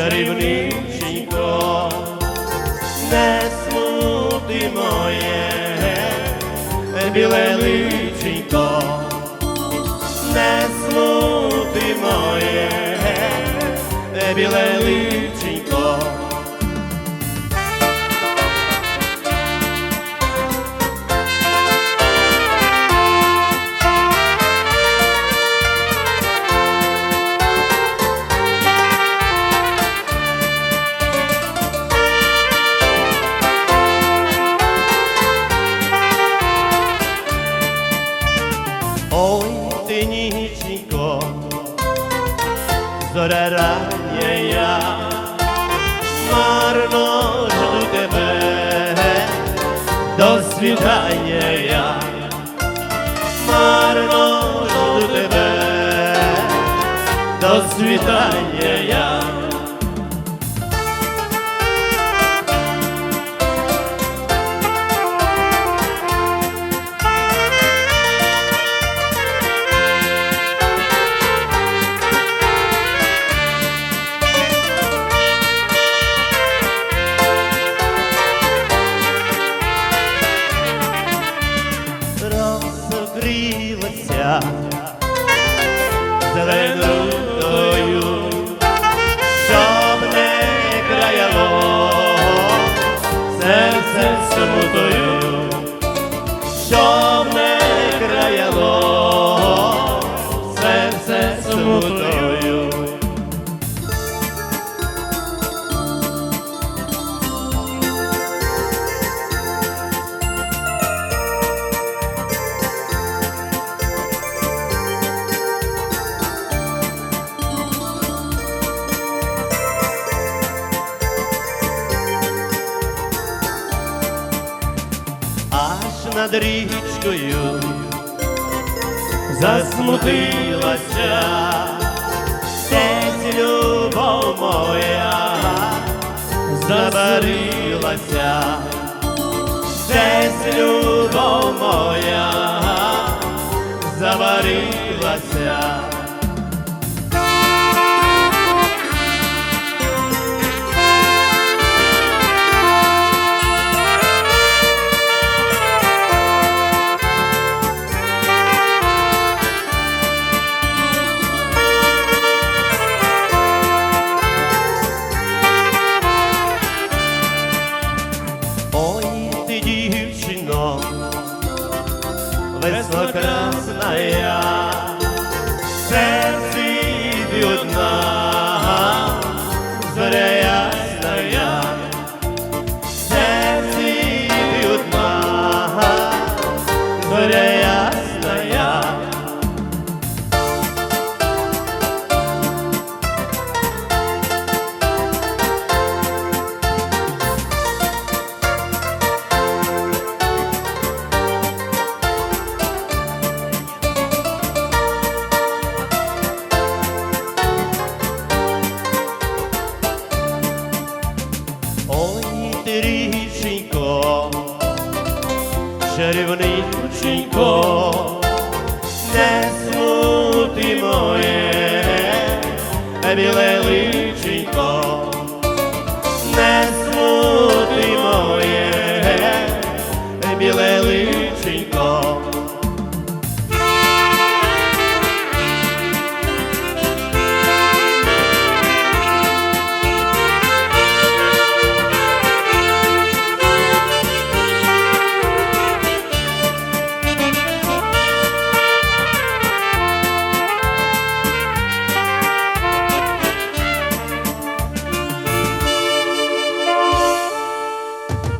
чарівниченько, не смути моє, біле личенько, не смути моє, біле личенько. Зоря я, марно жду тебе, до світання я, марно жду тебе, до світання я. Розогрілася зеленою, щоб над річкою. Засмутилася, десь любов моя забарилася, десь любов моя забарилася. веснокрасная, Чарівниченько, не смути моє, біле личенько,